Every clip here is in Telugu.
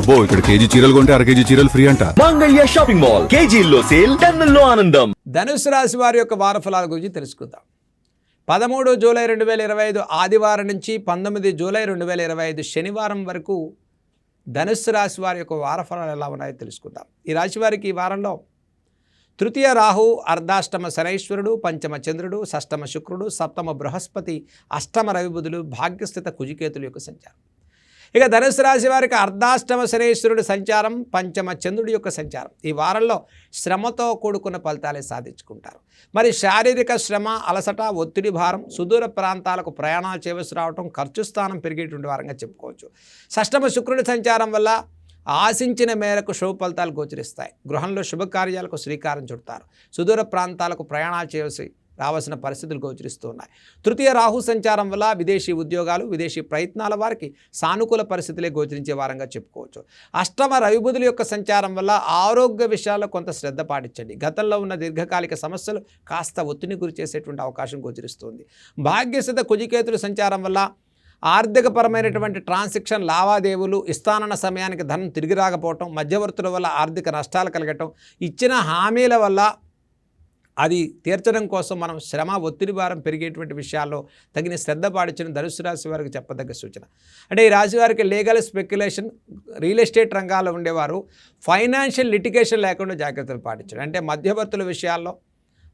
అబ్బో ఇక్కడ కేజీ చీరలు కొంటే అర కేజీ చీరలు ఫ్రీ అంట. Mangalya shopping mall. కేజీల్లో సేల్ టన్నుల్లో ఆనందం. ధనుసు రాశి వారి యొక్క వార ఫలాల గురించి తెలుసుకుందాం. పదమూడు జూలై రెండు వేల ఇరవై ఐదు ఆదివారం నుంచి పంతొమ్మిది జూలై రెండు వేల ఇరవై ఐదు శనివారం వరకు ధనుస్సు రాశి వారి యొక్క వార ఫలాలు ఎలా ఉన్నాయో తెలుసుకుందాం. ఈ రాశి వారికి ఈ వారంలో తృతీయ రాహు అర్ధాష్టమ శనైశ్వరుడు పంచమ చంద్రుడు షష్టమ శుక్రుడు సప్తమ బృహస్పతి అష్టమ రవి బుధులు భాగ్యస్థిత కుజికేతుల యొక్క సంచారం. ఇక ధనుసు రాశి వారికి అర్ధాష్టమ శనేశ్వరుడి సంచారం పంచమ చంద్రుడి యొక్క సంచారం. ఈ వారంలో శ్రమతో కూడుకున్న ఫలితాలే సాధించుకుంటారు. మరి శారీరక శ్రమ అలసట ఒత్తిడి భారం సుదూర ప్రాంతాలకు ప్రయాణాలు చేయవలసి రావటం ఖర్చు స్థానం పెరిగేటువంటి వారంగా చెప్పుకోవచ్చు. షష్టమ శుక్రుడి సంచారం వల్ల ఆశించిన మేరకు శుభ ఫలితాలు గోచరిస్తాయి. గృహంలో శుభకార్యాలకు శ్రీకారం చుడతారు. సుదూర ప్రాంతాలకు ప్రయాణాలు చేయవలసి రావాల్సిన పరిస్థితులు గోచరిస్తూ ఉన్నాయి. తృతీయ రాహు సంచారం వల్ల విదేశీ ఉద్యోగాలు విదేశీ ప్రయత్నాల వారికి సానుకూల పరిస్థితులే గోచరించే వారంగా చెప్పుకోవచ్చు. అష్టమ రవిబుధుల యొక్క సంచారం వల్ల ఆరోగ్య విషయాల్లో కొంత శ్రద్ధ పాటించండి. గతంలో ఉన్న దీర్ఘకాలిక సమస్యలు కాస్త ఒత్తిడిని గురి చేసేటువంటి అవకాశం గోచరిస్తుంది. భాగ్యసిద్ధ కుజికేతుల సంచారం వల్ల ఆర్థికపరమైనటువంటి ట్రాన్సాక్షన్ లావాదేవీలు ఇస్తానన్న సమయానికి ధనం తిరిగి రాకపోవటం మధ్యవర్తుల వల్ల ఆర్థిక నష్టాలు కలగటం ఇచ్చిన హామీల వల్ల అది తీర్చడం కోసం మనం శ్రమ ఒత్తిడి భారం పెరిగేటువంటి విషయాల్లో తగిన శ్రద్ధ పాటించిన ధనుసు రాశి వారికి చెప్పదగ్గ సూచన. అంటే ఈ రాశి వారికి లీగల్ స్పెక్యులేషన్ రియల్ ఎస్టేట్ రంగాల్లో ఉండేవారు ఫైనాన్షియల్ లిటిగేషన్ లేకుండా జాగ్రత్తలు పాటించడం. అంటే మధ్యవర్తుల విషయాల్లో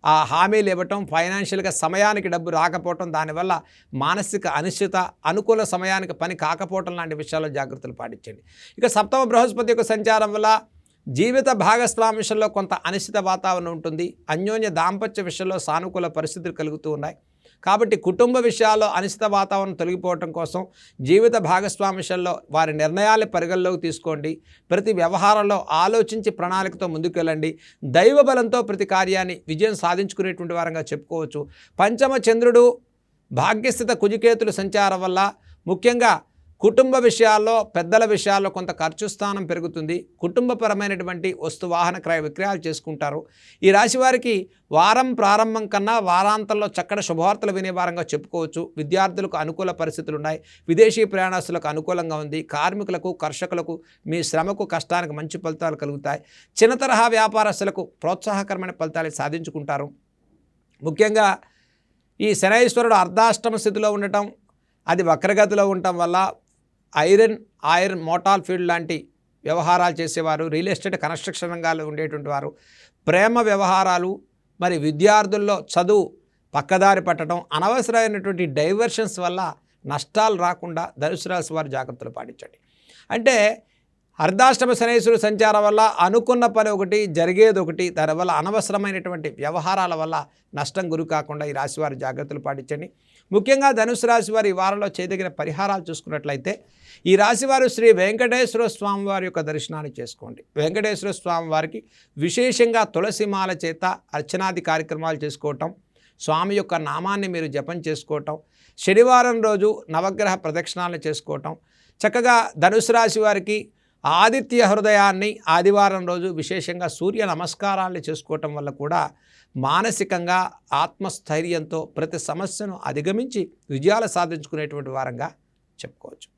ఆ హామీలు ఇవ్వటం ఫైనాన్షియల్గా సమయానికి డబ్బు రాకపోవటం దానివల్ల మానసిక అనిశ్చిత అనుకూల సమయానికి పని కాకపోవటం లాంటి విషయాల్లో జాగ్రత్తలు పాటించండి. ఇక సప్తమ బృహస్పతి యొక్క సంచారం వల్ల జీవిత భాగస్వామి విషయంలో కొంత అనిశ్చిత వాతావరణం ఉంటుంది. అన్యోన్య దాంపత్య విషయంలో సానుకూల పరిస్థితులు కలుగుతూ ఉన్నాయి. కాబట్టి కుటుంబ విషయాల్లో అనిశ్చిత వాతావరణం తొలగిపోవటం కోసం జీవిత భాగస్వామి విషయంలో వారి నిర్ణయాలు పరిగణలోకి తీసుకోండి. ప్రతి వ్యవహారంలో ఆలోచించి ప్రణాళికతో ముందుకెళ్ళండి. దైవ బలంతో ప్రతి కార్యాన్ని విజయం సాధించుకునేటువంటి వారంగా చెప్పుకోవచ్చు. పంచమ చంద్రుడు భాగ్యస్థిత కుజికేతుల సంచారం వల్ల ముఖ్యంగా కుటుంబ విషయాల్లో పెద్దల విషయాల్లో కొంత ఖర్చు స్థానం పెరుగుతుంది. కుటుంబపరమైనటువంటి వస్తు వాహన క్రయ విక్రయాలు చేసుకుంటారు. ఈ రాశి వారికి వారం ప్రారంభం కన్నా వారాంతంలో చక్కటి శుభవార్తలు వినే వారంగా చెప్పుకోవచ్చు. విద్యార్థులకు అనుకూల పరిస్థితులు ఉన్నాయి. విదేశీ ప్రయాణస్తులకు అనుకూలంగా ఉంది. కార్మికులకు కర్షకులకు మీ శ్రమకు కష్టానికి మంచి ఫలితాలు కలుగుతాయి. చిన్న తరహా వ్యాపారస్తులకు ప్రోత్సాహకరమైన ఫలితాలు సాధించుకుంటారు. ముఖ్యంగా ఈ శనైశ్వరుడు అర్ధాష్టమ స్థితిలో ఉండటం అది వక్రగతిలో ఉండటం వల్ల ఐరన్ ఐరన్ మోటార్ ఫీల్డ్ లాంటి వ్యవహారాలు చేసేవారు. రియల్ ఎస్టేట్ కన్స్ట్రక్షన్ రంగాల్లో ఉండేటువంటి వారు. ప్రేమ వ్యవహారాలు మరి విద్యార్థుల్లో చదువు పక్కదారి పట్టడం అనవసరమైనటువంటి డైవర్షన్స్ వల్ల నష్టాలు రాకుండా ధనుసు రాశి వారు జాగ్రత్తలు పాటించండి. అంటే అర్ధాష్టమ శనేశ్వరు సంచారం వల్ల అనుకున్న పని ఒకటి జరిగేది ఒకటి దానివల్ల అనవసరమైనటువంటి వ్యవహారాల వల్ల నష్టం గురి కాకుండా ఈ రాశివారు జాగ్రత్తలు పాటించండి. ముఖ్యంగా ధనుసు రాశి వారి ఈ వారంలో చేయదగిన పరిహారాలు చూసుకున్నట్లయితే ఈ రాశివారు శ్రీ వెంకటేశ్వర స్వామి వారి యొక్క దర్శనాన్ని చేసుకోండి. వెంకటేశ్వర స్వామి వారికి విశేషంగా తులసిమాల చేత అర్చనాది కార్యక్రమాలు చేసుకోవటం స్వామి యొక్క నామాన్ని మీరు జపం చేసుకోవటం శనివారం రోజు నవగ్రహ ప్రదక్షిణాలను చేసుకోవటం చక్కగా ధనుసు రాశి వారికి ఆదిత్య హృదయాన్ని ఆదివారం రోజు విశేషంగా సూర్య నమస్కారాలు చేసుకోవటం వల్ల కూడా మానసికంగా ఆత్మస్థైర్యంతో ప్రతి సమస్యను అధిగమించి విజయాలు సాధించుకునేటువంటి వారంగా చెప్పుకోవచ్చు.